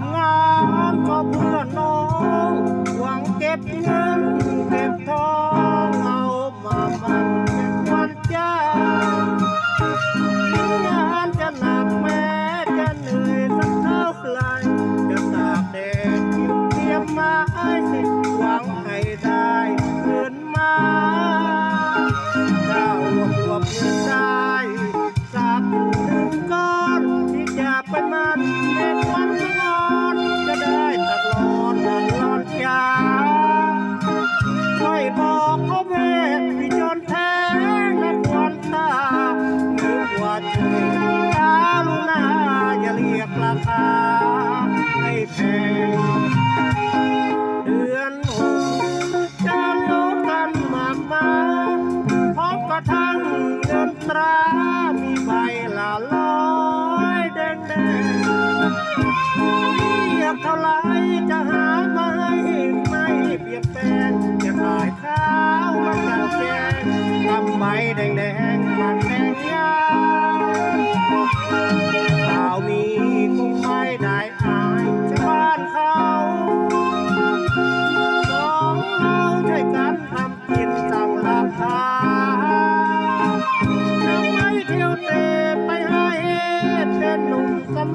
ำงานก็เพื่อน้อง หวังเก็บเงินเก็บทองเอามามันเป็นวันใจงานจะหนักแม้จะเหนื่อยสักเท่าไหร่จะตากแดดยิ้มเตรียมไม้หวังให้ได้เงินมาถ้าหมดหมดเงินได้สักหนึ่งก้อนที่จะเป็นมันเรามีใบละลอยเดงเดงเรียกเท่าไรจะหามาห้ไม่เปลี่ยนแปลงจะขายขาวมากันแจงทำใบแดงแดง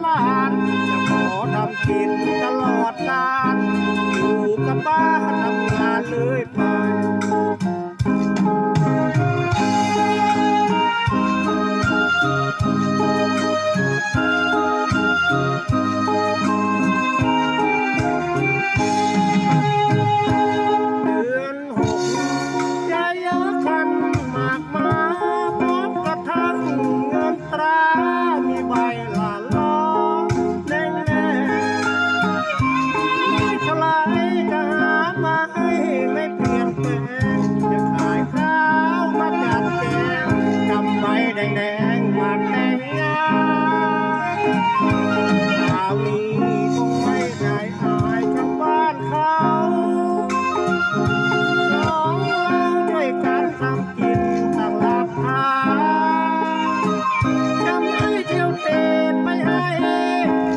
ลานจะขอดำกินตลอดกาลอยู่กับบ้านทำงานเลยไป แดงๆมาแต่งงานคราวนี้คงไม่ได้อายชาวบ้านเขาสองเราด้วยกันทำกินต่างหลักฐาจำให้เที่ยวเตะไปให้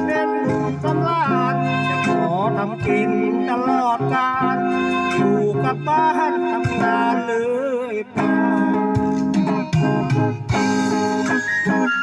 เป็นหนุ่มสำราญจะขอทำกินตลอดกาลอยู่กับบ้านทำงานเลยไป Thank you.